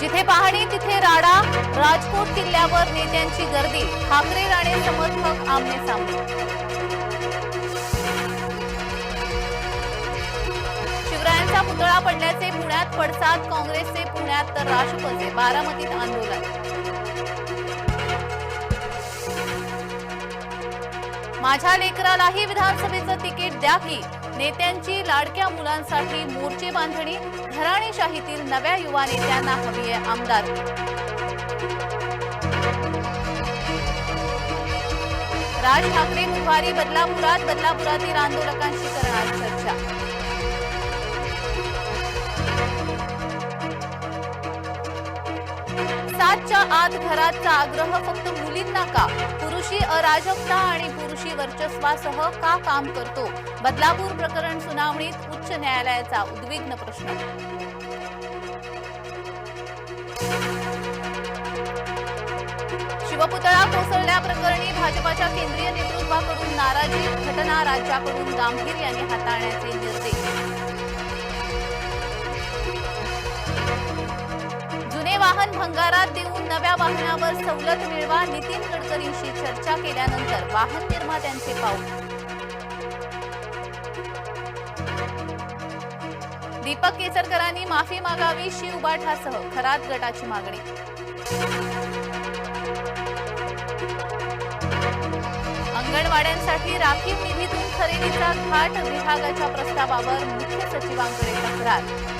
जिथे पाहणी तिथे राडा राजकोट किल्ल्यावर नेत्यांची गर्दी. ठाकरे राणे समर्थक आमने सामने. शिवरायांचा पुतळा पडल्याचे पुण्यात पडसाद काँग्रेसचे पुण्यात तर राष्ट्रपती. बारामतीत आंदोलन. माझ्या लेकरालाही विधानसभेचं तिकीट की नेत्यांची लाडक्या मुलांसाठी मोर्चे बांधणी घराणेशाहीतील नव्या युवा नेत्यांना हवी आहे आमदार. राज ठाकरे बुधवारी बदलापुरात बदलापुरातील आंदोलकांशी करणार चर्चा. घराच्या आत घराचा आग्रह फक्त मुलींना का? पुरुषी अराजकता आणि पुरुषी वर्चस्वासह का काम करतो? बदलापूर प्रकरण सुनावणीत उच्च न्यायालयाचा उद्विग्न प्रश्न. शिवपुतळा कोसळल्याप्रकरणी भाजपाच्या केंद्रीय नेतृत्वाकडून नाराजी घटना राज्याकडून गांभीर्याने हाताळण्याचे निर्देश. वाहन भंगारात देऊन नव्या वाहनावर सवलत मिळवा नितीन गडकरींशी चर्चा केल्यानंतर वाहन निर्मात्यांचे पाऊल. दीपक केसरकरांनी माफी मागावी शिव उबाठासह खरात गटाची मागणी. अंगणवाड्यांसाठी राखीव निधीतून खरेदीचा घाट विभागाच्या प्रस्तावावर मुख्य सचिवांकडे तक्रार.